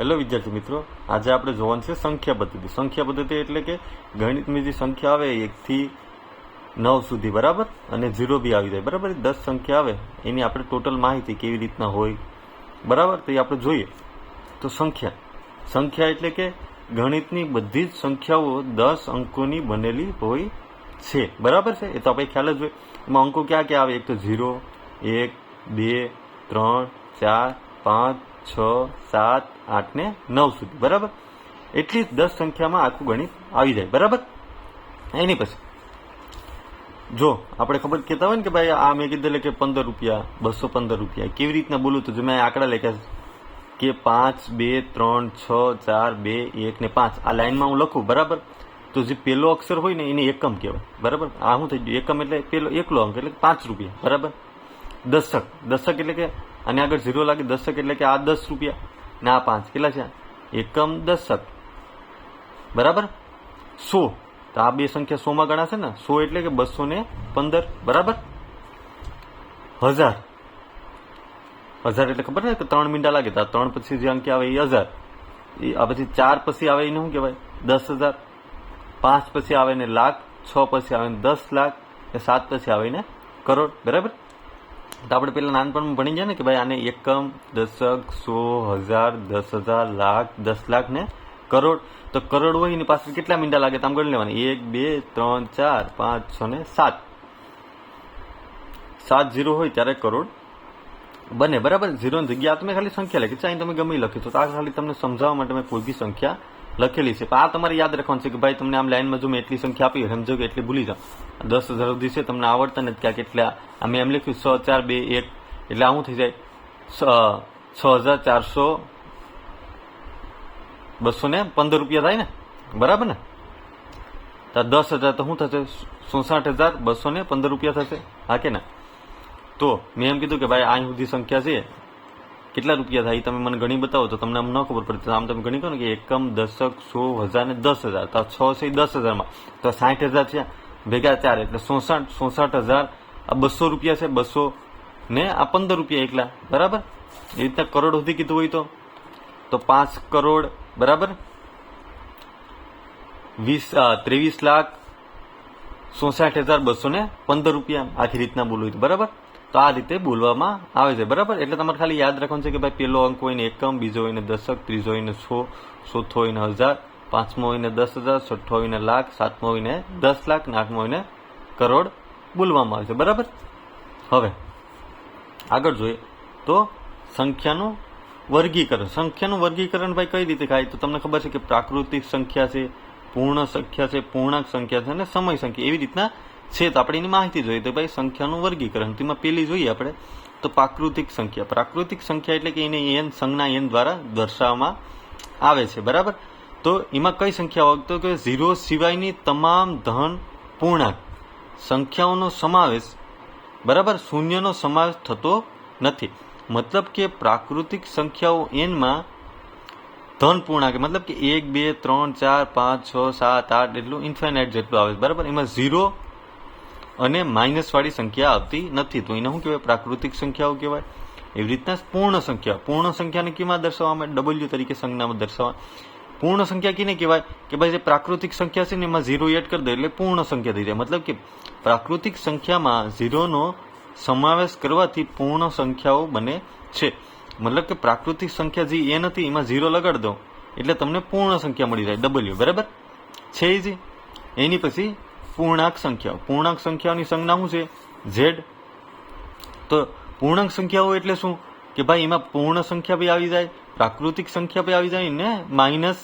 Hello વિદ્યાર્થી મિત્રો, આજે આપણે જોવાનું છે સંખ્યા પદ્ધતિ. સંખ્યા પદ્ધતિ એટલે કે ગણિતની જે સંખ્યા આવે એકથી નવ સુધી, બરાબર? અને ઝીરો બી આવી જાય, બરાબર? દસ સંખ્યા આવે, એની આપણે ટોટલ માહિતી કેવી રીતના હોય, બરાબર? તો એ આપણે જોઈએ. તો સંખ્યા. સંખ્યા એટલે કે ગણિતની બધી જ સંખ્યાઓ દસ અંકોની બનેલી હોય છે. બરાબર છે? એ તો આપણે ખ્યાલ જ હોય. એમાં અંકો ક્યાં ક્યાં આવે? એક તો ઝીરો, એક, બે, ત્રણ, ચાર, પાંચ છ, સાત, આઠ ને નવ સુધી, બરાબર? એટલી દસ સંખ્યામાં આખું ગણિત આવી જાય, બરાબર? એની પછી, જો, આપણે ખબર કહેતા હોય ને કે ભાઈ, આ મેં કીધું કે પંદર રૂપિયા, બસો પંદર રૂપિયા, કેવી રીતના બોલું તો, જો મેં આંકડા લખ્યા કે પાંચ, બે, ત્રણ, છ, ચાર, બે, એક ને પાંચ, આ લાઈનમાં હું લખું, બરાબર? તો જે પેલો અક્ષર હોય ને, એને એકમ કહેવાય, બરાબર? આ શું થઈ ગયું, એકમ એટલે પેલો, એકલો અંક એટલે પાંચ રૂપિયા, બરાબર? દશક દશક એટલે કે આની આગળ ઝીરો લાગે દશક એટલે કે આ દસ રૂપિયા ને આ પાંચ. કેટલા છે? એકમ દશક બરાબર? સો. તો આ બે સંખ્યા સોમાં ગણાશે ને? સો એટલે કે બસો ને પંદર. બરાબર? હજાર. હજાર એટલે ખબર ને કે ત્રણ મીંડા લાગે તો ત્રણ પછી જે અંક આવે એ હજાર. એ આ પછી ચાર પછી આવે એને શું કહેવાય? દસ હજાર. પાંચ પછી આવે ને લાખ. છ પછી આવે ને દસ લાખ. ને સાત પછી આવે ને કરોડ. બરાબર? તો આપણે પેલા નાનપણમાં ભણી જાય ને કે ભાઈ આને એકમ, દશક, સો, હજાર, દસ હજાર, લાખ, દસ લાખ ને કરોડ. તો કરોડ હોય એની પાછળ કેટલા મીંડા લાગે તો આમ ગણી લેવાના. એક, બે, ત્રણ, ચાર, પાંચ, છ ને સાત. સાત ઝીરો હોય ત્યારે કરોડ બને. બરાબર? ઝીરોની જગ્યા તમે ખાલી સંખ્યા લખી. ચાહે તમે ગમે લખી તો આ ખાલી તમને સમજાવવા માટે મેં કોઈ બી સંખ્યા લખેલી છે. પણ આ તમારે યાદ રાખવાનું છે કે ભાઈ તમને આમ લાઈનમાં જો મેં એટલી સંખ્યા આપી સમજો કે એટલી ભૂલી જાઓ. દસ હજાર સુધી છે, તમને આવડતા નથી ક્યાંક એટલે આ મેં એમ લખ્યું, છ, ચાર, બે, એક, એટલે આવું થઈ જાય. છ હજાર ચારસો બસો ને પંદર રૂપિયા થાય ને? બરાબર ને? તો દસ હજાર તો શું થશે? સુસાઠ હજાર બસો ને પંદર રૂપિયા થશે. હા કે ના? તો મેં એમ કીધું કે ભાઈ આ સુધી સંખ્યા છે. કેટલા રૂપિયા થાય તમે મને ગણી બતાવો તો તમને આમ ન ખબર પડે. આમ તમે ગણી કહો ને કે એકમ, દશક સો હજાર ને દસ હજાર. તો છ છે દસ હજારમાં. તો સાઠ હજાર છે ભેગા ચાર. એટલે સોસઠ સોસઠ હજાર. આ બસો રૂપિયા છે, બસો ને આ પંદર રૂપિયા એકલા. બરાબર? એ રીતના કરોડ સુધી કીધું હોય તો. તો પાંચ કરોડ, બરાબર? વીસ ત્રેવીસ લાખ, સોસાઠ હજાર બસો ને પંદર રૂપિયા આખી રીતના બોલવું બરાબર? તો આ રીતે બોલવામાં આવે છે. બરાબર? એટલે તમારે ખાલી યાદ રાખવાનું છે કે ભાઈ પેલો અંક હોય ને એકમ, બીજો હોય ને દશક, ત્રીજો હોય ને સો, ચોથો હોય ને હજાર, પાંચમો હોય ને દસ હજાર, છઠ્ઠો હોય ને લાખ, સાતમો હોય ને દસ લાખ ને આઠમો હોય ને કરોડ બોલવામાં આવે છે. બરાબર? હવે આગળ જોઈએ. તો સંખ્યાનું વર્ગીકરણ. સંખ્યાનું વર્ગીકરણ ભાઈ કઈ રીતે થાય? તો તમને ખબર છે કે પ્રાકૃતિક સંખ્યા છે, પૂર્ણ સંખ્યા છે, પૂર્ણાંક સંખ્યા છે અને સમય સંખ્યા. એવી રીતના છે તો આપણે એની માહિતી જોઈએ. તો ભાઈ સંખ્યાનું વર્ગીકરણ. તેમાં પેલી જોઈએ આપણે. તો પ્રાકૃતિક સંખ્યા. પ્રાકૃતિક સંખ્યા એટલે કે એને એન સંજ્ઞા એન દ્વારા દર્શાવવામાં આવે છે. બરાબર? તો એમાં કઈ સંખ્યા તો કે ઝીરો સિવાયની તમામ ધન પૂર્ણાંક. સંખ્યાઓનો સમાવેશ, બરાબર? શૂન્યનો સમાવેશ થતો નથી. મતલબ કે પ્રાકૃતિક સંખ્યાઓ એનમાં ધન પૂર્ણાંક, મતલબ કે એક, બે, ત્રણ, ચાર, પાંચ, છ, સાત, આઠ, એટલું ઇન્ફાઇનાઇટ જેટલું આવે છે. બરાબર? એમાં ઝીરો અને માઇનસવાળી સંખ્યા આવતી નથી. તો એને શું કહેવાય? પ્રાકૃતિક સંખ્યાઓ કહેવાય. એવી રીતના પૂર્ણ સંખ્યા. પૂર્ણ સંખ્યાને કેમાં દર્શાવવામાં ડબલ્યુ તરીકે સંજ્ઞામાં દર્શાવવા. પૂર્ણ સંખ્યા કેને કહેવાય? કે ભાઈ જે પ્રાકૃતિક સંખ્યા છે ને એમાં ઝીરો એડ કરી દે એટલે પૂર્ણ સંખ્યા થઈ જાય. મતલબ કે પ્રાકૃતિક સંખ્યામાં ઝીરોનો સમાવેશ કરવાથી પૂર્ણ સંખ્યાઓ બને છે. મતલબ કે પ્રાકૃતિક સંખ્યા જે એ નથી, એમાં ઝીરો લગાડી દો. એટલે તમને પૂર્ણ સંખ્યા મળી જાય. ડબલ્યુ બરાબર? છે જ એની પછી પૂર્ણાંક સંખ્યાઓ. પૂર્ણાંક સંખ્યાઓની સંજ્ઞા શું છે? ઝેડ. તો પૂર્ણાંક સંખ્યાઓ એટલે શું? કે ભાઈ એમાં પૂર્ણ સંખ્યા બી આવી જાય, પ્રાકૃતિક સંખ્યા બી આવી જાય ને માઇનસ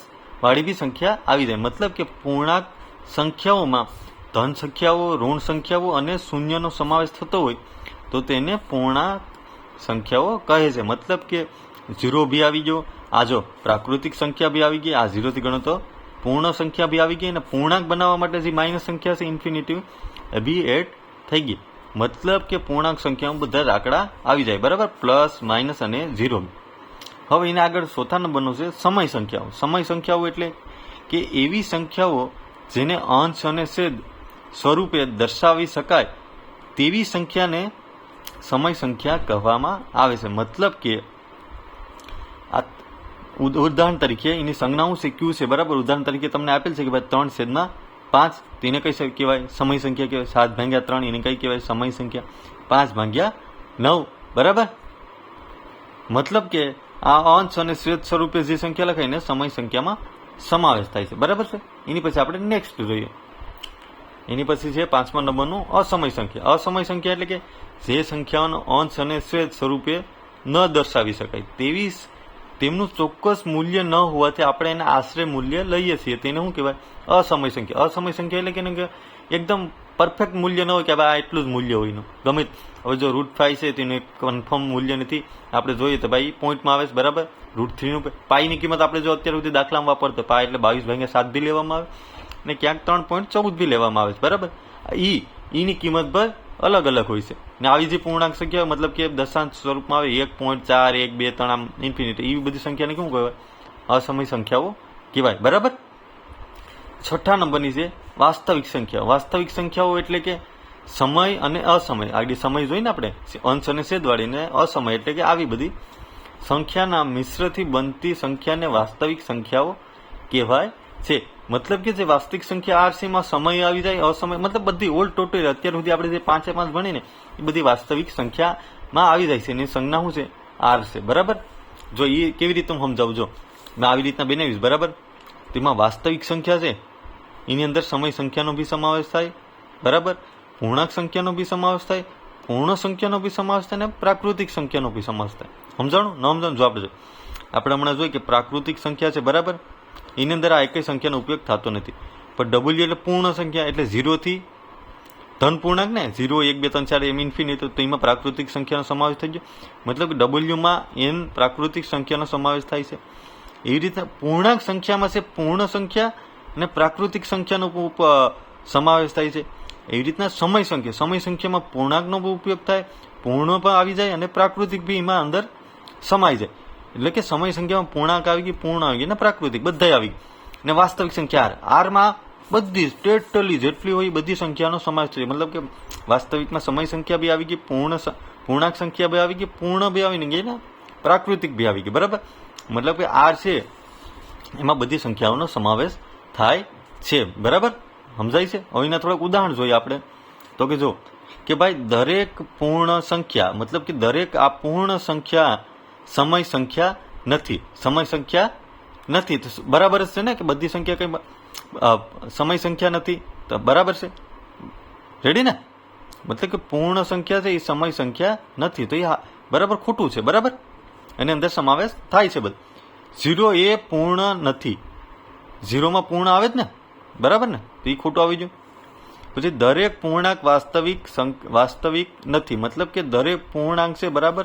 વાળી બી સંખ્યા આવી જાય. મતલબ કે પૂર્ણાંક સંખ્યાઓમાં ધન સંખ્યાઓ, ઋણ સંખ્યાઓ અને શૂન્યનો સમાવેશ થતો હોય, તો તેને પૂર્ણાંક સંખ્યાઓ કહે છે. મતલબ કે ઝીરો બી આવી ગયો. આ જો પ્રાકૃતિક સંખ્યા બી આવી ગઈ, આ ઝીરોથી ગણો તો પૂર્ણ સંખ્યા બી આવી ગઈ અને પૂર્ણાંક બનાવવા માટે જે માઇનસ સંખ્યા છે, ઇન્ફિનિટી, એ બી એડ થઈ ગઈ. મતલબ કે પૂર્ણાંક સંખ્યામાં બધા જ આંકડા આવી જાય. બરાબર? પ્લસ, માઇનસ અને ઝીરો હવે એના આગળ ચોથા નંબરનો છે, સમય સંખ્યાઓ. સમય સંખ્યાઓ એટલે કે એવી સંખ્યાઓ જેને અંશ અને છેદ સ્વરૂપે દર્શાવી શકાય તેવી સંખ્યાને સમય સંખ્યા કહેવામાં આવે છે. મતલબ કે આ ઉદાહરણ તરીકે, એની સંજ્ઞા શું છે ક્યુ છે બરાબર? ઉદાહરણ તરીકે તમને આપેલ છે કે ભાઈ ત્રણ છેદમાં પાંચ તેને કઈ કહેવાય? સમય સંખ્યા કહેવાય, સાત ભાગ્યા ત્રણ, એને કઈ કહેવાય? સમય સંખ્યા પાંચ ભાગ્યા નવ, બરાબર? મતલબ કે આ અંશ અને શ્વેત સ્વરૂપે જે સંખ્યા લખાય ને, સમય સંખ્યામાં સમાવેશ થાય છે. બરાબર છે? એની પછી આપણે નેક્સ્ટ જોઈએ. એની પછી છે પાંચમા નંબરનું અસમય સંખ્યા. અસમય સંખ્યા એટલે કે જે સંખ્યાઓનો અંશ અને શ્વેત સ્વરૂપે ન દર્શાવી શકાય. તેવી તેમનું ચોક્કસ મૂલ્ય ન હોવાથી આપણે એને આશરે મૂલ્ય લઈએ છીએ. તેને શું કહેવાય? અસમય સંખ્યા. અસમય સંખ્યા એટલે કે એકદમ પરફેક્ટ મૂલ્ય ન હોય કે ભાઈ આ એટલું જ મૂલ્ય હોય એનું. ગમે હવે જો રૂટ ફાઈવ છે તેનું એક કન્ફર્મ મૂલ્ય નથી. આપણે જોઈએ તો ભાઈ પોઈન્ટમાં આવે છે, બરાબર? રૂટ થ્રીનું પાઈની કિંમત આપણે જો અત્યાર સુધી દાખલામાં વાપરતો પાય એટલે બાવીસ ભાગ્યા સાત બી લેવામાં આવે ને ક્યાંક ત્રણ પોઈન્ટ ચૌદ બી લેવામાં આવે છે, બરાબર? ઈ, ઈની કિંમત પર અલગ અલગ હોય છે. ને આવી જે પૂર્ણાંક સંખ્યા મતલબ કે દશાંશ સ્વરૂપમાં આવે, એક પોઈન્ટ ચાર, એક બે, ત્રણ, આમ ઇન્ફિનિટી એવી બધી સંખ્યાને શું કહેવાય? અસમય સંખ્યાઓ કહેવાય. બરાબર? છઠ્ઠા નંબરની છે વાસ્તવિક સંખ્યા વાસ્તવિક સંખ્યાઓ એટલે કે સમય અને અસમય. આગળ સમય જોઈને આપણે અંશ અને છેદવાળીને અસમય એટલે કે આવી બધી સંખ્યાના મિશ્રથી બનતી સંખ્યાને વાસ્તવિક સંખ્યાઓ કહેવાય છે. મતલબ કે જે વાસ્તવિક સંખ્યા આરસીમાં સમય આવી જાય, અસમય, મતલબ બધી ઓલ ટોટલ અત્યાર સુધી આપણે જે પાંચે પાંચ ભણીને, એ બધી વાસ્તવિક સંખ્યામાં આવી જાય છે એની સંજ્ઞા શું છે? આર છે. બરાબર? જો એ કેવી રીતે હું સમજાવજો? મેં આવી રીતના બનાવીશ, બરાબર? તેમાં વાસ્તવિક સંખ્યા છે. એની અંદર સમય સંખ્યાનો બી સમાવેશ થાય, બરાબર? પૂર્ણાંક સંખ્યાનો બી સમાવેશ થાય, પૂર્ણ સંખ્યાનો બી સમાવેશ થાય, અને પ્રાકૃતિક સંખ્યાનો બી સમાવેશ થાય. સમજાણું? ન સમજાણું? જો આપણે આપણે હમણાં જોઈએ કે પ્રાકૃતિક સંખ્યા છે, બરાબર? એની અંદર આ એકય સંખ્યાનો ઉપયોગ થતો નથી. પણ ડબલ્યુ એટલે પૂર્ણ સંખ્યા એટલે ઝીરોથી ધન પૂર્ણાંક ને ઝીરો, એક, બે, ત્રણ, ચાર, એમ ઇન્ફિનિટ તો એમાં પ્રાકૃતિક સંખ્યાનો સમાવેશ થઈ ગયો. મતલબ ડબલ્યુમાં એન પ્રાકૃતિક સંખ્યાનો સમાવેશ થાય છે. એવી રીતે પૂર્ણાંક સંખ્યામાં છે પૂર્ણ સંખ્યા અને પ્રાકૃતિક સંખ્યાનો સમાવેશ થાય છે. એવી રીતના સમય સંખ્યા. સમય સંખ્યામાં પૂર્ણાંકનો ઉપયોગ થાય, પૂર્ણ પણ આવી જાય અને પ્રાકૃતિક બી એમાં અંદર સમાઈ જાય. એટલે કે સમય સંખ્યામાં પૂર્ણાંક આવી ગઈ, પૂર્ણ આવી ગઈ, અને પ્રાકૃતિક બધા આવી ગઈ. ને વાસ્તવિક સંખ્યા આર. આરમાં બધી ટોટલી જેટલી હોય બધી સંખ્યાનો સમાવેશ થયો મતલબ કે વાસ્તવિકમાં સમય સંખ્યા બી આવી ગઈ, પૂર્ણ પૂર્ણાંક સંખ્યા બી આવી ગઈ, પૂર્ણ બી આવી ગઈ ને પ્રાકૃતિક બી આવી ગઈ. બરાબર? મતલબ કે આર છે, એમાં બધી સંખ્યાઓનો સમાવેશ થાય છે. બરાબર? સમજાય છે? હવે એના થોડાક ઉદાહરણ જોઈએ આપણે. તો કે જો, કે ભાઈ દરેક પૂર્ણ સંખ્યા, મતલબ કે દરેક આ પૂર્ણ સંખ્યા સમય સંખ્યા નથી. સમય સંખ્યા નથી. તો બરાબર જ છે ને કે બધી સંખ્યા કંઈ સમય સંખ્યા નથી? તો બરાબર છે? રેડી ને? મતલબ કે પૂર્ણ સંખ્યા છે એ સમય સંખ્યા નથી. તો એ બરાબર ખોટું છે. બરાબર? એની અંદર સમાવેશ થાય છે બધું. ઝીરો એ પૂર્ણ નથી. ઝીરોમાં પૂર્ણ આવે જ ને? બરાબર ને? તો એ ખોટું આવી ગયું. પછી દરેક પૂર્ણાંક વાસ્તવિક વાસ્તવિક નથી. મતલબ કે દરેક પૂર્ણાંક છે બરાબર?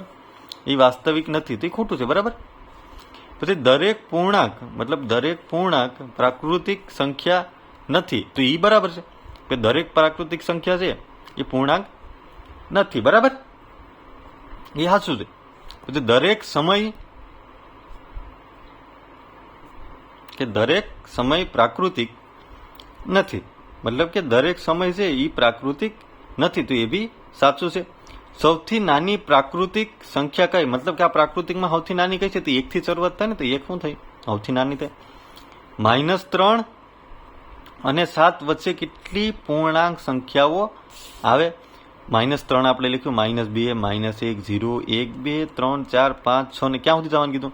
એ વાસ્તવિક નથી, તો એ ખોટું છે, બરાબર? પછી દરેક પૂર્ણાંક, મતલબ દરેક પૂર્ણાંક પ્રાકૃતિક સંખ્યા નથી, તો એ બરાબર છે. કે દરેક પ્રાકૃતિક સંખ્યા છે, એ પૂર્ણાંક નથી, બરાબર? એ સાચું છે. પછી દરેક સમય, કે દરેક સમય પ્રાકૃતિક નથી. મતલબ કે દરેક સમય છે એ પ્રાકૃતિક નથી, તો એ બી સાચું છે. સૌથી નાની પ્રાકૃતિક સંખ્યા કઈ? મતલબ કે આ પ્રાકૃતિકમાં સૌથી નાની કઈ છે? તો એકથી શરૂઆત થાય ને તો એક શું થઈ? સૌથી નાની થાય. માઇનસ ત્રણ અને સાત વચ્ચે કેટલી પૂર્ણાંક સંખ્યાઓ આવે? માઇનસ ત્રણ આપણે લખ્યું. માઇનસ બે માઇનસ એક, ઝીરો, એક, બે, ત્રણ, ચાર, પાંચ, છ ને ક્યાં સુધી જવાનું કીધું?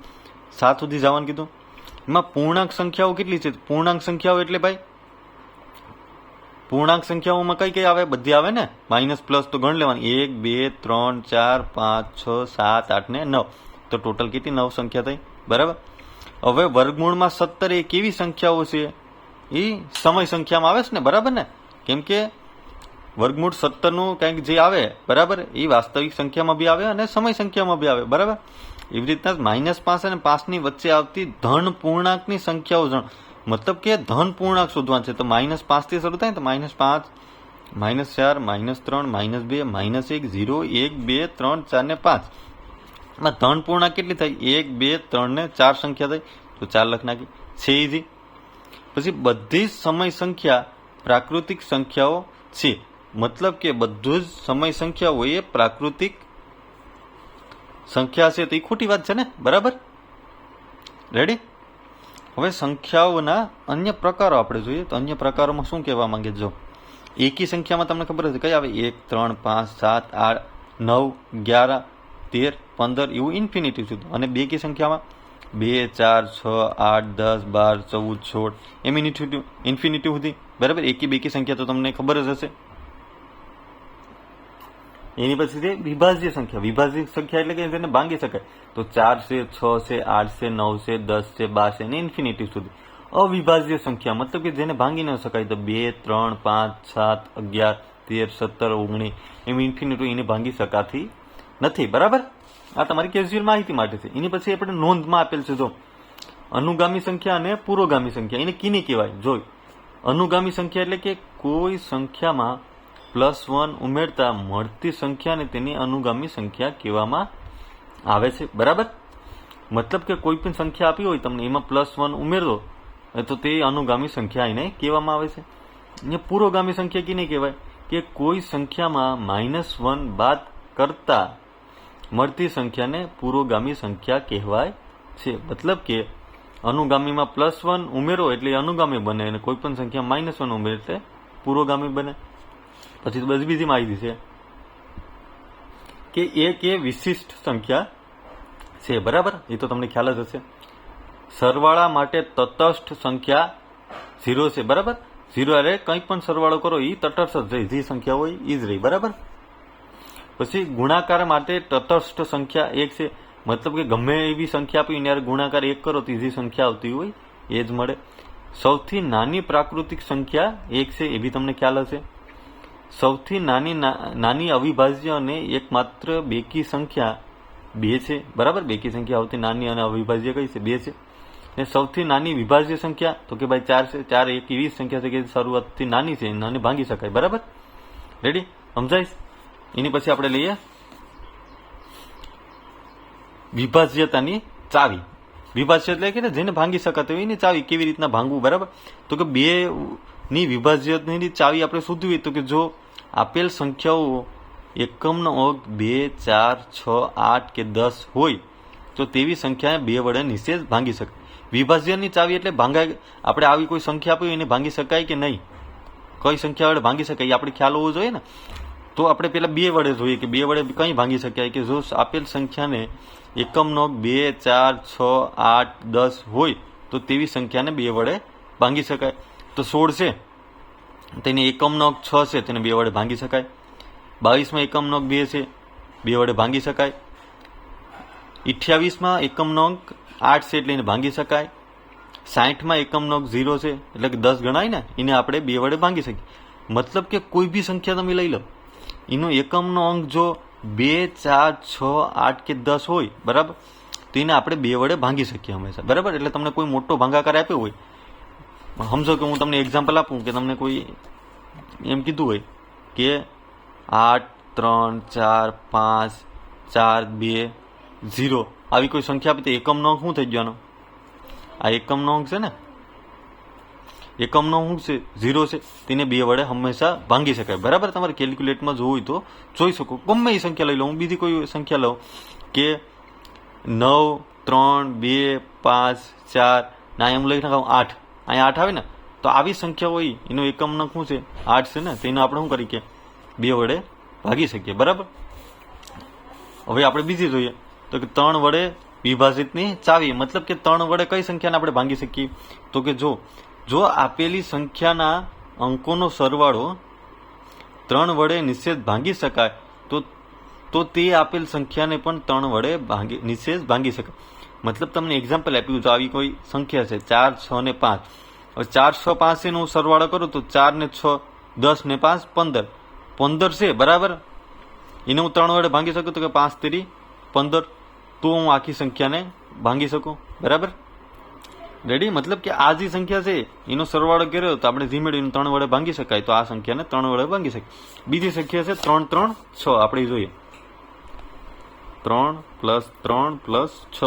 સાત સુધી જવાનું કીધું. એમાં પૂર્ણાંક સંખ્યાઓ કેટલી છે? પૂર્ણાંક સંખ્યાઓ એટલે ભાઈ પૂર્ણાંક સંખ્યાઓમાં કઈ કઈ આવે? બધી આવે ને? માઇનસ પ્લસ તો ગણ લેવાની. એક, બે, ત્રણ, ચાર, પાંચ, છ, સાત, આઠ ને નવ. તો ટોટલ કેટલી? નવ સંખ્યા થઈ. બરાબર? હવે વર્ગમૂળમાં સત્તર એ કેવી સંખ્યાઓ છે? એ સમય સંખ્યામાં આવે છે ને? બરાબર ને? કેમ કે વર્ગમૂળ સત્તરનું કંઈક જે આવે, બરાબર? એ વાસ્તવિક સંખ્યામાં બી આવે અને સમય સંખ્યામાં બી આવે. બરાબર? એવી રીતના માઇનસ પાંચ અને પાંચની વચ્ચે આવતી ધન પૂર્ણાંકની સંખ્યાઓ જણ. મતલબ કે ધન પૂર્ણાંક શોધવાનું છે તો માઇનસ પાંચથી શરૂ થાય ને તો માઇનસ પાંચ માઇનસ ચાર માઇનસ ત્રણ માઇનસ બે માઇનસ એક ઝીરો એક બે ત્રણ ચાર ને પાંચ એમાં ધન પૂર્ણાંક કેટલી થાય એક બે ત્રણ ને ચાર સંખ્યા થઈ તો ચાર લખ નાખી છે ઈઝી પછી બધી જ સમય સંખ્યા પ્રાકૃતિક સંખ્યાઓ છે મતલબ કે બધું જ સમય સંખ્યાઓ એ પ્રાકૃતિક સંખ્યા છે તો એ ખોટી વાત છે ને બરાબર રેડી હવે સંખ્યાઓના અન્ય પ્રકારો આપણે જોઈએ તો અન્ય પ્રકારોમાં શું કહેવા માંગે? જો એકી સંખ્યામાં તમને ખબર હશે કઈ આવે? એક, ત્રણ, પાંચ, સાત, આઠ, નવ, અગિયાર, તેર, પંદર એવું ઇન્ફિનિટી સુધી. અને બે કી સંખ્યામાં? બે, ચાર, છ, આઠ, દસ, બાર, ચૌદ સોળ એમ ઇન્ફિનિટી સુધી. બરાબર? એકી બેકી સંખ્યા તો તમને ખબર જ હશે. એની પછી વિભાજ્ય સંખ્યા. વિભાજ્ય સંખ્યા એટલે કે જેને ભાંગી શકાય. તો ચાર છે, છ છે, આઠ છે, નવ છે, દસ છે, બાર છે અને ઇન્ફિનિટી સુધી. અવિભાજ્ય સંખ્યા મતલબ કે જેને ભાંગી ન શકાય. તો બે, ત્રણ, પાંચ, સાત, અગિયાર, તેર, સત્તર, ઓગણીસ એમ ઇન્ફિનિટી એને ભાંગી શકાતી નથી. બરાબર? આ તમારી કેઝ્યુઅલ માહિતી માટે છે. એની પછી આપણે નોંધમાં આપેલ છે જો, અનુગામી સંખ્યા અને પુરોગામી સંખ્યા. એને કીની કહેવાય? જોઈ અનુગામી સંખ્યા એટલે કે કોઈ સંખ્યામાં પ્લસ વન ઉમેરતા મળતી સંખ્યાને તેની અનુગામી સંખ્યા કહેવામાં આવે છે. બરાબર? મતલબ કે કોઈ પણ સંખ્યા આપી હોય તમને એમાં પ્લસ વન ઉમેરો તો તે અનુગામી સંખ્યા એને કહેવામાં આવે છે. ને પુરોગામી સંખ્યા નહીં કહેવાય? કે કોઈ સંખ્યામાં માઇનસ વન બાદ કરતા મળતી સંખ્યાને પૂર્વગામી સંખ્યા કહેવાય છે. મતલબ કે અનુગામીમાં પ્લસ વન ઉમેરો એટલે અનુગામી બને અને કોઈ પણ સંખ્યા માઇનસ વન ઉમેરે એટલે પુરોગામી બને. પછી તો બધી બીજી માહિતી છે. કે એક એ વિશિષ્ટ સંખ્યા છે, બરાબર? એ તો તમને ખ્યાલ જ હશે. સરવાળા માટે તટસ્થ સંખ્યા ઝીરો છે, બરાબર? ઝીરો અરે કંઈ પણ સરવાળો કરો એ તટસ્થ જ રહી. જે સંખ્યા હોય એ જ રહી, બરાબર? પછી ગુણાકાર માટે તટસ્થ સંખ્યા એક છે. મતલબ કે ગમે એવી સંખ્યા આપી ત્યારે ગુણાકાર એક કરો, તો જે સંખ્યા આવતી હોય, એ જ મળે. સૌથી નાની પ્રાકૃતિક સંખ્યા એક છે, એ બી તમને ખ્યાલ હશે. સૌથી નાની નાની અવિભાજ્ય અને એકમાત્ર બેકી સંખ્યા બે છે. બરાબર? બેકી સંખ્યા સૌથી નાની અને અવિભાજ્ય કઈ છે? બે છે. ને સૌથી નાની વિભાજ્ય સંખ્યા, તો કે ભાઈ ચાર છે, ચાર એક એવી સંખ્યા છે કે શરૂઆતથી નાની છે, નાની ભાંગી શકાય. બરાબર? રેડી સમજાય એની પછી આપણે લઈએ. વિભાજ્યતાની ચાવી. વિભાજ્ય એટલે કે જેને ભાંગી શકાતી હોય એની ચાવી કેવી રીતના ભાંગવું? બરાબર? તો કે બે ની વિભાજ્યની ચાવી આપણે શોધવી તો કે જો આપેલ સંખ્યાઓ એકમનો અંક બે, ચાર, છ, આઠ કે દસ હોય, તો તેવી સંખ્યાને બે વડે નિશેષ ભાંગી શકાય. વિભાજ્યની ચાવી એટલે ભાંગાય, આપણે આવી કોઈ સંખ્યા આપી એને ભાંગી શકાય કે નહીં? કઈ સંખ્યા વડે ભાંગી શકાય? એ આપણે ખ્યાલ હોવો જોઈએ ને? તો આપણે પેલા બે વડે જોઈએ કે બે વડે કઈ ભાંગી શકાય કે જો આપેલ સંખ્યાને એકમનો બે, ચાર, છ, આઠ, દસ હોય, તો તેવી સંખ્યાને બે વડે ભાંગી શકાય. તો સોળ છે. તેની એકમનો અંક છ છે, તેને બે વડે ભાંગી શકાય. બાવીસમાં એકમનો અંક બે છે, બે વડે ભાંગી શકાય. અઠ્યાવીસમાં એકમનો અંક આઠ છે એટલે એને ભાંગી શકાય. સાઠમાં એકમનો અંક ઝીરો છે, એટલે કે દસ ગણાય ને, એને આપણે બે વડે ભાંગી શકીએ. મતલબ કે કોઈ બી સંખ્યા તમે લઈ લો. એનો એકમનો અંક જો બે, ચાર, છ, આઠ કે દસ હોય, બરાબર? તો એને આપણે બે વડે ભાંગી શકીએ હંમેશા. બરાબર? એટલે તમને કોઈ મોટો ભાંગાકાર આપ્યો હોય સમજો કે હું તમને એક્ઝામ્પલ આપું કે તમને કોઈ એમ કીધું હોય કે આઠ ત્રણ ચાર પાંચ ચાર બે ઝીરો આવી કોઈ સંખ્યા આપી તો એકમનો અંક શું થઈ ગયો આનો આ એકમનો અંક છે ને એકમનો અંક છે ઝીરો છે તેને બે વડે હંમેશા ભાંગી શકાય બરાબર તમારે કેલ્ક્યુલેટમાં જોવું હોય તો જોઈ શકો ગમે એ સંખ્યા લઈ લો હું બીજી કોઈ સંખ્યા લઉં કે નવ ત્રણ બે પાંચ ચાર ના એમ લઈ નાખાવું આઠ અહીંયા આઠ આવે ને, તો આવી સંખ્યા હોય, એનો એકમનો શું છે? આઠ છે ને તેને આપણે શું કરી કે બે વડે ભાગી શકીએ, બરાબર? હવે આપણે બીજી જોઈએ. તો કે ત્રણ વડે વિભાજિતની ચાવી, મતલબ કે ત્રણ વડે કઈ સંખ્યાને આપણે ભાંગી શકીએ? તો કે જો જો આપેલી સંખ્યાના અંકોનો સરવાળો ત્રણ વડે નિષેધ ભાંગી શકાય, તો તો તે આપેલ સંખ્યાને પણ ત્રણ વડે ભાંગી, નિષેધ ભાંગી શકાય. મતલબ તમને એક્ઝામ્પલ આપ્યું તો આવી કોઈ સંખ્યા છે. ચાર, છ ને પાંચ. હવે ચાર, છ પાંચ છે હું સરવાળો કરું તો ચાર ને છ, દસ ને પાંચ, પંદર. પંદર છે, બરાબર? એને હું ત્રણ વડે ભાંગી શકું તો કે પાંચ તેરી પંદર. તો હું આખી સંખ્યાને ભાંગી શકું. બરાબર? રેડી મતલબ કે આ જે સંખ્યા છે, એનો સરવાળો કર્યો તો આપણે ધીમે ધીમે ત્રણ વડે ભાંગી શકાય. તો આ સંખ્યાને ત્રણ વડે ભાંગી શકાય. બીજી સંખ્યા છે, ત્રણ ત્રણ, છ. આપણે જોઈએ. ત્રણ પ્લસ ત્રણ પ્લસ છ.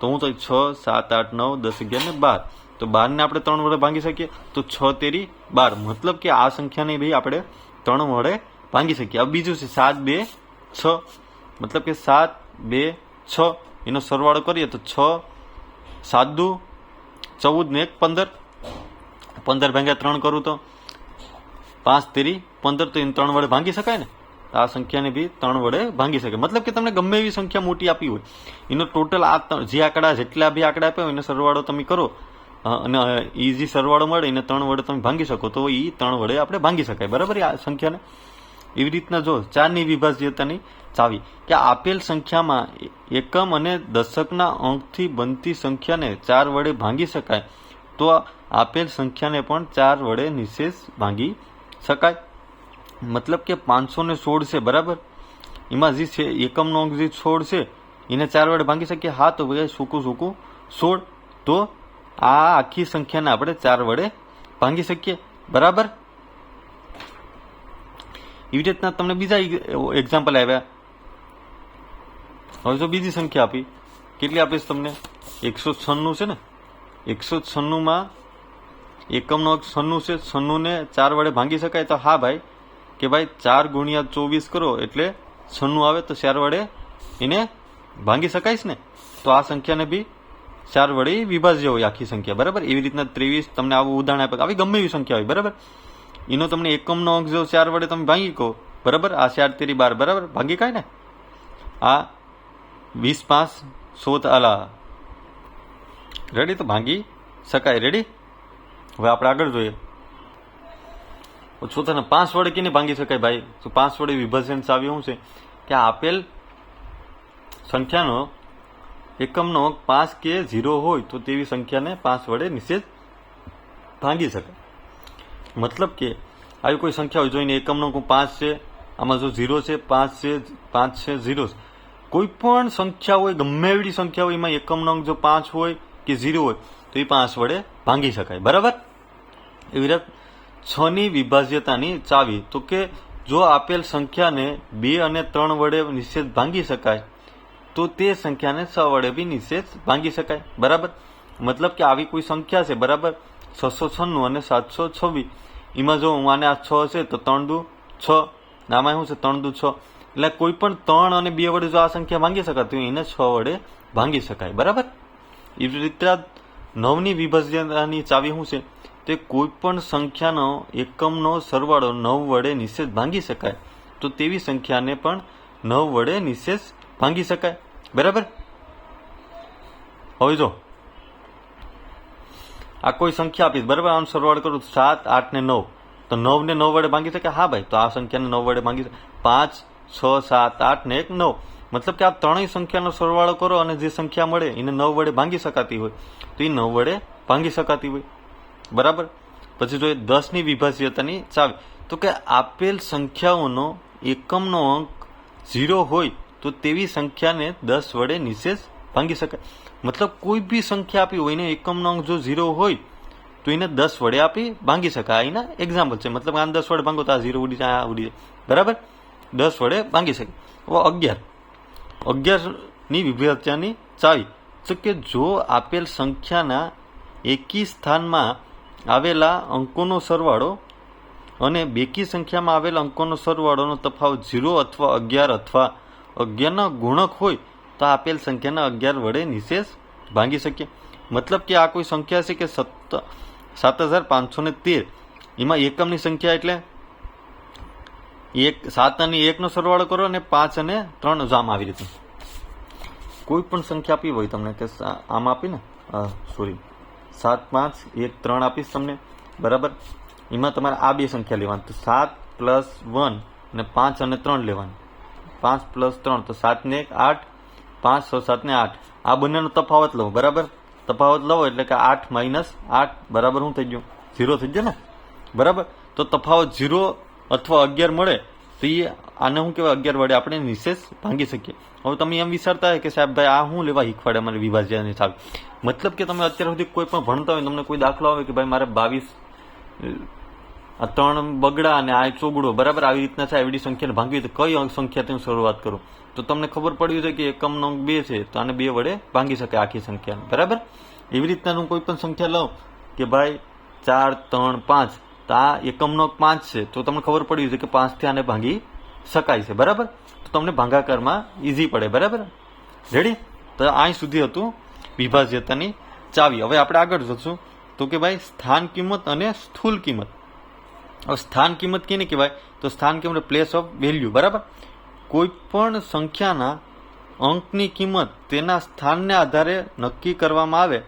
તો હું તો છ, સાત, આઠ, નવ, દસ, અગિયાર ને બાર. તો બારને આપણે ત્રણ વડે ભાંગી શકીએ? તો છ, તેરી, બાર. મતલબ કે આ સંખ્યાને ભાઈ આપણે ત્રણ વડે ભાંગી શકીએ. હવે બીજું છે સાત, બે, છ. મતલબ કે સાત, બે, છ. એનો સરવાળો કરીએ તો છ, સાત, દુ, ચૌદ ને એક, પંદર. પંદર ભાગ્યા ત્રણ કરું તો પાંચ, તેરી, પંદર. તો એને ત્રણ વડે ભાંગી શકાય ને? આ સંખ્યાને બી ત્રણ વડે ભાંગી શકે. મતલબ કે તમને ગમે એવી સંખ્યા મોટી આપી હોય, એનો ટોટલ આ જે આંકડા, જેટલા બી આંકડા આપ્યા હોય, એનો સરવાળો તમે કરો. અને અને જે સરવાળો મળે, એને ત્રણ વડે તમે ભાંગી શકો. તો એ ત્રણ વડે આપણે ભાંગી શકાય. બરાબર? આ સંખ્યાને? એવી રીતના જો ચારની વિભાજ્યતાની ચાવી, કે આપેલ સંખ્યામાં એકમ અને દશકના અંકથી બનતી સંખ્યાને ચાર વડે ભાંગી શકાય, તો આપેલ સંખ્યાને પણ ચાર વડે નિશેષ ભાંગી શકાય. મતલબ કે પાંચસો ને સોળ છે બરાબર એમાં જે છે એકમનો અંક જે સોળ છે એને ચાર વડે ભાંગી શકીએ હા તો ભાઈ સૂકું સૂકું સોળ તો આ આખી સંખ્યાને આપણે ચાર વડે ભાંગી શકીએ બરાબર એવી રીતના તમને બીજા એક્ઝામ્પલ આવ્યા હવે જો બીજી સંખ્યા આપી કેટલી આપીશ તમને એકસો છન્નું છે ને એકસો છન્નુંમાં એકમનો અંક છન્નું છે છન્નુંને ચાર વડે ભાંગી શકાય તો હા ભાઈ કે ભાઈ ચાર ગુણ્યા ચોવીસ કરો એટલે છન્નું આવે તો ચાર વડે એને ભાંગી શકાય ને? તો આ સંખ્યાને બી ચાર વડે વિભાજ્ય હોય આખી સંખ્યા, બરાબર? એવી રીતના ત્રેવીસ તમને આવું ઉદાહરણ આપે આવી ગમે એવી સંખ્યા હોય, બરાબર? એનો તમને એકમનો અંક જો ચાર વડે તમે ભાંગી કહો બરાબર? આ ચાર તેરી બાર, બરાબર? ભાંગી કાય ને? આ વીસ પાંચ સો આલા. રેડી તો ભાંગી શકાય. રેડી હવે આપણે આગળ જોઈએ. ચોથાને પાંચ વડે કેને ભાંગી શકાય ભાઈ? તો પાંચ વડે વિભાજન ચાવી શું છે કે આપેલ સંખ્યાનો એકમનો પાંચ કે ઝીરો હોય તો તેવી સંખ્યાને પાંચ વડે નિષેધ ભાંગી શકાય. મતલબ કે આવી કોઈ સંખ્યા હોય જોઈને એકમનો કોઈ પાંચ છે, આમાં જો ઝીરો છે, પાંચ છે પાંચ છે, ઝીરો છે. કોઈ પણ સંખ્યા હોય, ગમે એવી સંખ્યા હોય, એમાં એકમનો અંક જો પાંચ હોય કે ઝીરો હોય, તો એ પાંચ વડે ભાંગી શકાય. બરાબર? એવી રીતે છ ની વિભાજ્યતાની ચાવી. તો કે જો આપેલ સંખ્યાને બે અને ત્રણ વડે નિષેધ ભાંગી શકાય, તો તે સંખ્યાને છ વડે બી નિષેધ ભાંગી શકાય. બરાબર? મતલબ કે આવી કોઈ સંખ્યા છે, બરાબર? છસો છન્નું અને સાતસો છવ્વીસ. એમાં જો હું આને આ છ હશે, તો ત્રણ દુ છ. નામાં શું છે? ત્રણ દુ છ. એટલે કોઈ પણ ત્રણ અને બે વડે જો આ સંખ્યા ભાંગી શકાય, તો એને છ વડે ભાંગી શકાય. બરાબર? એવી રીતે નવની વિભાજ્યતાની ચાવી શું છે? તે કોઈ પણ સંખ્યાનો, એકમનો, સરવાળો નવ વડે નિષેધ ભાંગી શકાય. તો તેવી સંખ્યાને પણ નવ વડે નિષેધ ભાંગી શકાય. બરાબર? હવે જો. આ કોઈ સંખ્યા આપીશ. બરાબર? આમ સરવાળો કરું સાત, આઠ ને નવ. તો નવ ને નવ વડે ભાંગી શકે હા ભાઈ, તો આ સંખ્યાને નવ વડે ભાંગી શકે પાંચ, છ, સાત, આઠ ને એક, નવ. મતલબ કે આ ત્રણેય સંખ્યાનો સરવાળો કરો અને જે સંખ્યા મળે એને નવ વડે ભાંગી શકાતી હોય. તો એ નવ વડે ભાંગી શકાતી હોય. બરાબર? પછી જોઈએ દસની વિભાજ્યતાની ચાવી. તો કે આપેલ સંખ્યાઓનો એકમનો અંક ઝીરો હોય તો તેવી સંખ્યાને દસ વડે નિશેષ ભાંગી શકાય. મતલબ કોઈ બી સંખ્યા આપી હોય એને એકમનો અંક જો ઝીરો હોય તો એને દસ વડે આપી ભાંગી શકાય. એના એક્ઝામ્પલ છે. મતલબ આમ દસ વડે ભાંગો તો આ ઝીરો ઉડી જાય, આ ઉડી જાય. બરાબર? દસ વડે ભાંગી શકે. હવે અગિયાર. અગિયારની વિભાજ્યની ચાવી. તો કે જો આપેલ સંખ્યાના એકી સ્થાનમાં આવેલા અંકોનો સરવાળો અને બેકી સંખ્યામાં આવેલ અંકોનો સરવાળોનો તફાવત ઝીરો અથવા અગિયાર અથવા અગિયારના ગુણક હોય તો આપેલ સંખ્યાના અગિયાર વડે નિશેષ ભાંગી શકીએ. મતલબ કે આ કોઈ સંખ્યા છે કે સત્ત સાત હજાર પાંચસો ને તેર. એમાં એકમની સંખ્યા એટલે એક, સાત અને એકનો સરવાળો કરો અને પાંચ અને ત્રણ જામ આવી રીતે. કોઈ પણ સંખ્યા આપી હોય તમને કે આમ આપીને? સોરી સાત, પાંચ, એક, ત્રણ આપીશ તમને. બરાબર? એમાં તમારે આ બે સંખ્યા લેવાની. તો સાત પ્લસ વન અને પાંચ અને ત્રણ લેવાની. પાંચ પ્લસ ત્રણ, તો સાતને એક, આઠ. પાંચ છ સાતને આઠ. આ બંનેનો તફાવત લો બરાબર? તફાવત લો એટલે કે આઠ માઇનસ આઠ, બરાબર? શું થઈ ગયું? ઝીરો થઈ ગયો ને? બરાબર? તો તફાવત ઝીરો અથવા અગિયાર મળે તો એ આને શું કહેવાય અગિયાર વડે આપણે નિશેષ ભાંગી શકીએ. હવે તમે એમ વિચારતા હોય કે સાહેબ ભાઈ આ શું લેવા શીખવાડે મને વિભાજ્યની સાહેબ? મતલબ કે તમે અત્યાર સુધી કોઈ પણ ભણતા હોય, તમને કોઈ દાખલો આવે કે ભાઈ મારે બાવીસ આ ત્રણ બગડા અને આ ચોગડો, બરાબર? આવી રીતના છે એવડી સંખ્યાને ભાંગવી તો કઈ સંખ્યાથી હું શરૂઆત કરું? તો તમને ખબર પડ્યું છે કે એકમનો અંક બે છે, તો આને બે વડે ભાંગી શકાય આખી સંખ્યાને. બરાબર? એવી રીતના હું કોઈ પણ સંખ્યા લઉં કે ભાઈ ચાર, ત્રણ, પાંચ. તો આ એકમનો પાંચ છે. તો તમને ખબર પડ્યું છે કે પાંચથી આને ભાંગી શકાય છે. બરાબર? તો તમને ભાંગાકારમાં ઇઝી પડે. બરાબર? રેડી તો અહીં સુધી હતું વિભાજ્યતાની ચાવી. હવે આપણે આગળ જશું. તો કે ભાઈ, સ્થાન કિંમત અને સ્થૂલ કિંમત. હવે સ્થાન કિંમત કેને કહેવાય? તો સ્થાન કિંમત પ્લેસ ઓફ વેલ્યુ બરાબર? કોઈ પણ સંખ્યાના અંકની કિંમત તેના સ્થાનને આધારે નક્કી કરવામાં આવે,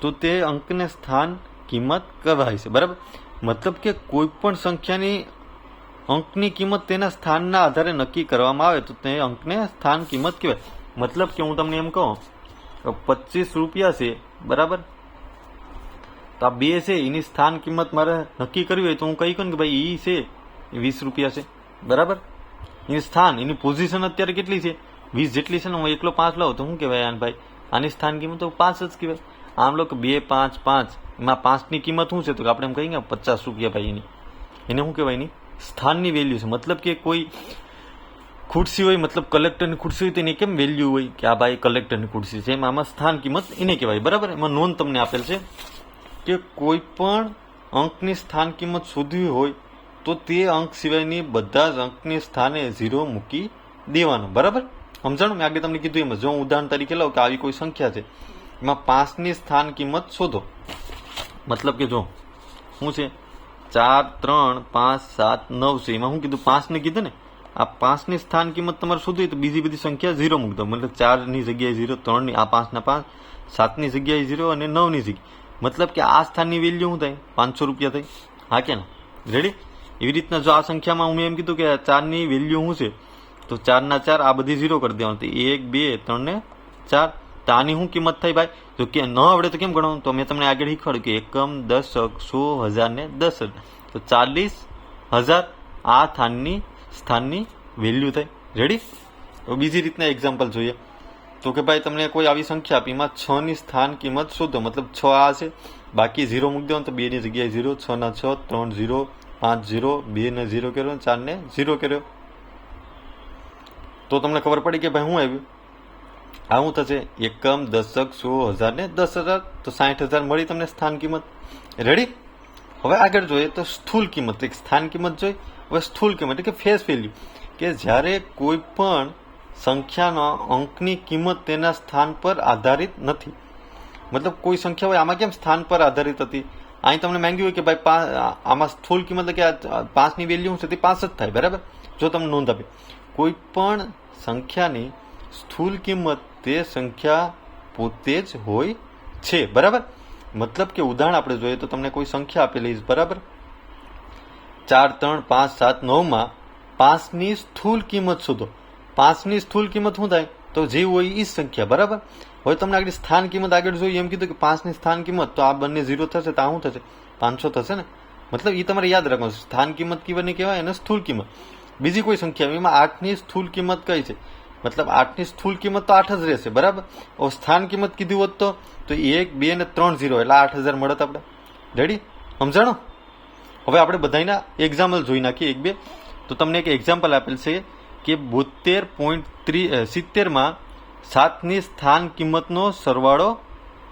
તો તે અંકને સ્થાન કિંમત કહેવાય છે. બરાબર? મતલબ કે કોઈ પણ સંખ્યાની અંકની કિંમત તેના સ્થાનના આધારે નક્કી કરવામાં આવે તો તે અંકને સ્થાન કિંમત કહેવાય. મતલબ કે હું તમને એમ કહું પચીસ રૂપિયા છે, બરાબર? તો આ બે છે, એની સ્થાન કિંમત મારે નક્કી કરવી હોય તો હું કહી કહું કે ભાઈ ઈ છે એ વીસ રૂપિયા છે, બરાબર? એની સ્થાન, એની પોઝિશન અત્યારે કેટલી છે? વીસ જેટલી છે ને, હું એકલો પાંચ લાવું તો શું કહેવાય આને ભાઈ? આની સ્થાન કિંમત તો પાંચ જ કહેવાય. આમ લો કે બે, પાંચ પાંચ. એમાં પાંચની કિંમત શું છે? તો આપણે એમ કહીએ પચાસ રૂપિયા ભાઈ એની. એને શું કહેવાય એની? સ્થાનની વેલ્યુ છે. મતલબ કે કોઈ ખુરશી હોય, મતલબ કલેક્ટરની ખુરશી હોય તો એની કેમ વેલ્યુ હોય? કે આ ભાઈ કલેક્ટરની ખુરશી છે. એમાં આમાં સ્થાન કિંમત એને કહેવાય. બરાબર? એમાં નોંધ તમને આપેલ છે કે કોઈ પણ અંકની સ્થાન કિંમત શોધવી હોય તો તે અંક સિવાયની બધા જ અંકની સ્થાને ઝીરો મૂકી દેવાનો. બરાબર? સમજાણું? મેં આગળ તમને કીધું એમ જો હું ઉદાહરણ તરીકે લઉં કે આવી કોઈ સંખ્યા છે. એમાં પાંચની સ્થાન કિંમત શોધો. મતલબ કે જો, શું છે? ચાર, ત્રણ, પાંચ, સાત, નવ છે. એમાં હું કીધું પાંચને કીધું ને? આ પાંચની સ્થાન કિંમત તમારે શોધવી તો બીજી બધી સંખ્યા ઝીરો મૂકી દો. મતલબ ચારની જગ્યાએ ઝીરો, ત્રણની, આ પાંચના પાંચ, સાતની જગ્યાએ ઝીરો અને નવની જગ્યાએ મતલબ કે આ સ્થાનની વેલ્યુ શું થાય? પાંચસો રૂપિયા થાય. હા કે રેડી એવી રીતના જો આ સંખ્યામાં હું એમ કીધું કે ચારની વેલ્યુ શું છે? તો ચારના ચાર આ બધી ઝીરો કરી દેવાનું. એક, બે ત્રણ ને ચાર તો આની શું કિંમત થઈ ભાઈ? તો કે ન આવડે તો કેમ ગણવાનું? તો મેં તમને આગળ શીખવાડ્યું કે એકમ દશક સો હજાર ને દસ તો ચાલીસ હજાર આ સ્થાનની સ્થાનની વેલ્યુ થઈ. રેડી તો બીજી રીતના એક્ઝામ્પલ જોઈએ. તો કે ભાઈ તમને કોઈ આવી સંખ્યા આપી. એમાં છ ની સ્થાન કિંમત શોધો. મતલબ છ આ છે. બાકી ઝીરો મૂકી દો તો બે ની જગ્યાએ ઝીરો છ ના છ, ત્રણ ઝીરો પાંચ ઝીરો બે ને ઝીરો કર્યો ચાર ને ઝીરો કર્યો. તો તમને ખબર પડી કે ભાઈ હું આવ્યું? આ શું થશે એકમ, દશક સો હજાર ને દસ હજાર, તો સાઠ હજાર મળી તમને સ્થાન કિંમત. રેડી હવે આગળ જોઈએ તો સ્થૂલ કિંમત, એક સ્થાન કિંમત જોઈ હવે સ્થૂલ કિંમત, એટલે કે ફેસ વેલ્યુ કે જ્યારે કોઈ પણ સંખ્યાનો અંકની કિંમત તેના સ્થાન પર આધારિત નથી. મતલબ કોઈ સંખ્યા હોય, આમાં કેમ સ્થાન પર આધારિત હતી? અહીં તમને માંગ્યું હોય કે ભાઈ આમાં સ્થૂલ કિંમત કે પાંચની વેલ્યુ શું છે તે પાંચ જ થાય, બરાબર? જો તમને નોંધ આપી. કોઈ પણ સંખ્યાની સ્થૂલ કિંમત તે સંખ્યા પોતે જ હોય છે. બરાબર? મતલબ કે ઉદાહરણ આપણે જોઈએ તો તમને કોઈ સંખ્યા આપેલી બરાબર? ચાર, ત્રણ, પાંચ, સાત, નવમાં પાંચની સ્થૂલ કિંમત શોધો. પાંચની સ્થૂલ કિંમત શું થાય? તો જે હોય એ સંખ્યા. બરાબર? હવે તમને આગળ સ્થાન કિંમત આગળ જોઈએ, એમ કીધું કે પાંચની સ્થાન કિંમત, તો આ બંને ઝીરો થશે, તો આ શું થશે? પાંચસો થશે ને? મતલબ એ તમારે યાદ રાખવાનું. સ્થાન કિંમત કીવરની કહેવાય અને સ્થૂલ કિંમત. બીજી કોઈ સંખ્યા એમાં આઠની સ્થૂલ કિંમત કઈ છે? મતલબ આઠની સ્થૂલ કિંમત તો આઠ જ રહેશે, બરાબર? હવે સ્થાન કિંમત કીધી હોત તો તો એક, બે ને ત્રણ ઝીરો, એટલે આઠ હજાર મળત આપણે. રેડી સમજાણો? હવે આપણે બધાના એક્ઝામ્પલ જોઈ નાખીએ એક બે. તો તમને એક એક્ઝામ્પલ આપેલ છે કે બોતેર પોઈન્ટ ત્રી સિત્તેરમાં સાતની સ્થાન કિંમતનો સરવાળો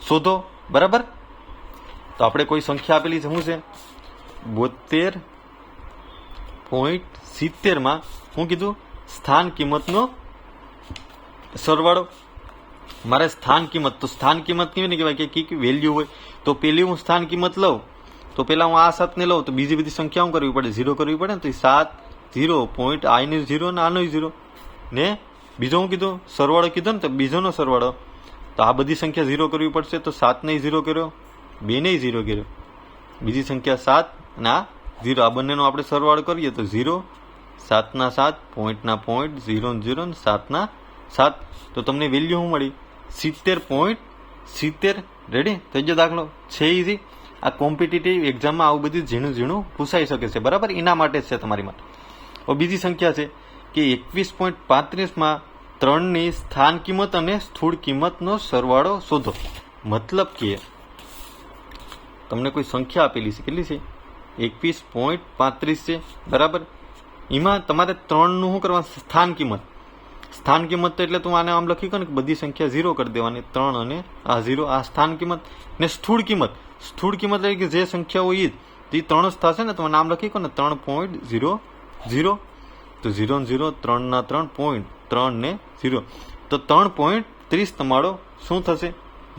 શોધો, બરાબર? તો આપણે કોઈ સંખ્યા આપેલી છે શું છે? બોતેર પોઈન્ટ સિત્તેરમાં શું કીધું? સ્થાન કિંમતનો સરવાળો. મારે સ્થાન કિંમત, તો સ્થાન કિંમત કેવી ને કહેવાય? કે કી વેલ્યુ હોય. તો પેલી હું સ્થાન કિંમત લઉં, તો પેલા હું આ સાતને લઉં, તો બીજી બધી સંખ્યા શું કરવી પડે? ઝીરો કરવી પડે ને? તો સાત ઝીરો પોઈન્ટ આઈનું ઝીરો ને આનો ઝીરો. ને બીજો હું કીધું, સરવાળો કીધો ને, તો બીજોનો સરવાળો. તો આ બધી સંખ્યા ઝીરો કરવી પડશે, તો સાતને ઝીરો કર્યો, બેને ઝીરો કર્યો. બીજી સંખ્યા સાત અને આ ઝીરો. આ બંનેનો આપણે સરવાળો કરીએ તો ઝીરો, સાતના સાત પોઈન્ટના પોઈન્ટ ઝીરો ઝીરો ને સાતના સાત. તો તમને વેલ્યુ શું મળી? સિત્તેર પોઈન્ટ સિત્તેર. રેડી થઈ ગયો દાખલો? છે ઇઝી આ કોમ્પિટિટિવ એક્ઝામમાં આવું બધું ઝીણું ઝીણું પૂછાઈ શકે છે. બરાબર? એના માટે જ છે તમારી માટે. હવે બીજી સંખ્યા છે કે એકવીસ પોઈન્ટ પાંત્રીસમાં ત્રણની સ્થાન કિંમત અને સ્થૂળ કિંમતનો સરવાળો શોધો. મતલબ કે તમને કોઈ સંખ્યા આપેલી છે. કેટલી છે? એકવીસ પોઈન્ટ પાંત્રીસ છે. બરાબર? એમાં તમારે ત્રણનું શું કરવાનું? સ્થાન કિંમત. સ્થાન કિંમત એટલે તું આને આમ લખી કે બધી સંખ્યા ઝીરો કરી દેવાની, ત્રણ અને આ ઝીરો આ સ્થાન કિંમત ને સ્થૂળ કિંમત. સ્થૂળ કિંમત એટલે કે જે સંખ્યા હોય એ જ. ત્રણ જ થશે ને તમે નામ લખી કહો ને, ત્રણ પોઈન્ટ ઝીરો ઝીરો તો ઝીરો ને ઝીરો ત્રણના ત્રણ પોઈન્ટ ત્રણ ને ઝીરો તો ત્રણ પોઈન્ટ ત્રીસ તમારો શું થશે?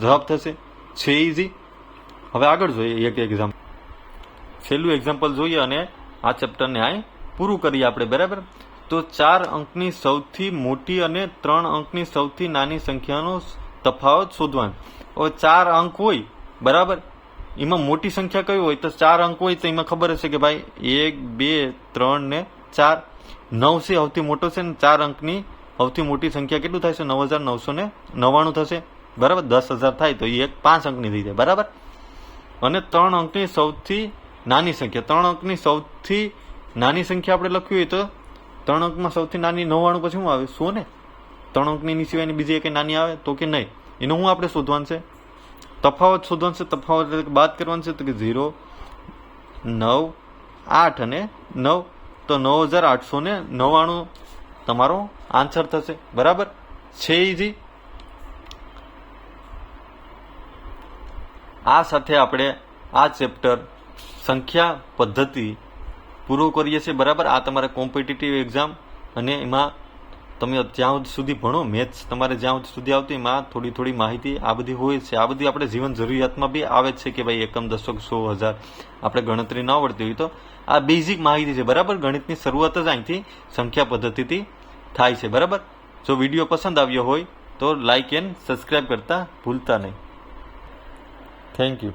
જવાબ થશે છે ઇઝી હવે આગળ જોઈએ એક એક્ઝામ્પલ છેલ્લું એક્ઝામ્પલ જોઈએ અને આ ચેપ્ટરને આ પૂરું કરીએ આપણે, બરાબર? તો ચાર અંકની સૌથી મોટી અને ત્રણ અંકની સૌથી નાની સંખ્યાનો તફાવત શોધવાનો. હવે ચાર અંક હોય, બરાબર? એમાં મોટી સંખ્યા કઈ હોય? તો ચાર અંક હોય તો એમાં ખબર હશે કે ભાઈ, એક, બે, ત્રણ ને ચાર. નવ છે, સૌથી મોટો છે ને ચાર અંકની સૌથી મોટી સંખ્યા કેટલું થાય છે? નવ હજાર નવસો ને નવ્વાણું થશે. બરાબર? દસ હજાર થાય તો એ એક પાંચ અંકની થઈ જાય. બરાબર? અને ત્રણ અંકની સૌથી નાની સંખ્યા. ત્રણ અંકની સૌથી નાની સંખ્યા આપણે લખવી હોય તો ત્રણ અંકમાં સૌથી નાની નવ્વાણું પછી શું આવે? સો ને? ત્રણ અંકની એની સિવાયની બીજી એક નાની આવે તો કે નહીં? એનું શું આપણે શોધવાનું છે? તફાવત શોધવાનું છે, તફાવત એટલે બાદ કરવાનું છે તો કે ઝીરો, નવ, આઠ અને નવ. તો નવ હજાર આઠસો ને નવ્વાણું તમારો આન્સર થશે. બરાબર? છે ઇઝી આ સાથે આપણે આ ચેપ્ટર સંખ્યા પદ્ધતિ પૂરો કરીએ છીએ, બરાબર? આ તમારે કોમ્પિટિટિવ એક્ઝામ અને એમાં તમે જ્યાં સુધી ભણો મેથ્સ તમારે જ્યાં સુધી આવતી, એમાં થોડી થોડી માહિતી આ બધી હોય છે. આ બધી આપણે જીવન જરૂરિયાતમાં બી આવે છે કે ભાઈ એકમ, દશક, સો હજાર આપણે ગણતરી ન આવડતી હોય તો. આ બેઝિક માહિતી છે, બરાબર? ગણિતની શરૂઆત જ અહીંથી સંખ્યા પદ્ધતિથી થાય છે, બરાબર? જો વીડિયો પસંદ આવ્યો હોય તો લાઇક એન્ડ સબસ્ક્રાઈબ કરતા ભૂલતા નહીં. Thank you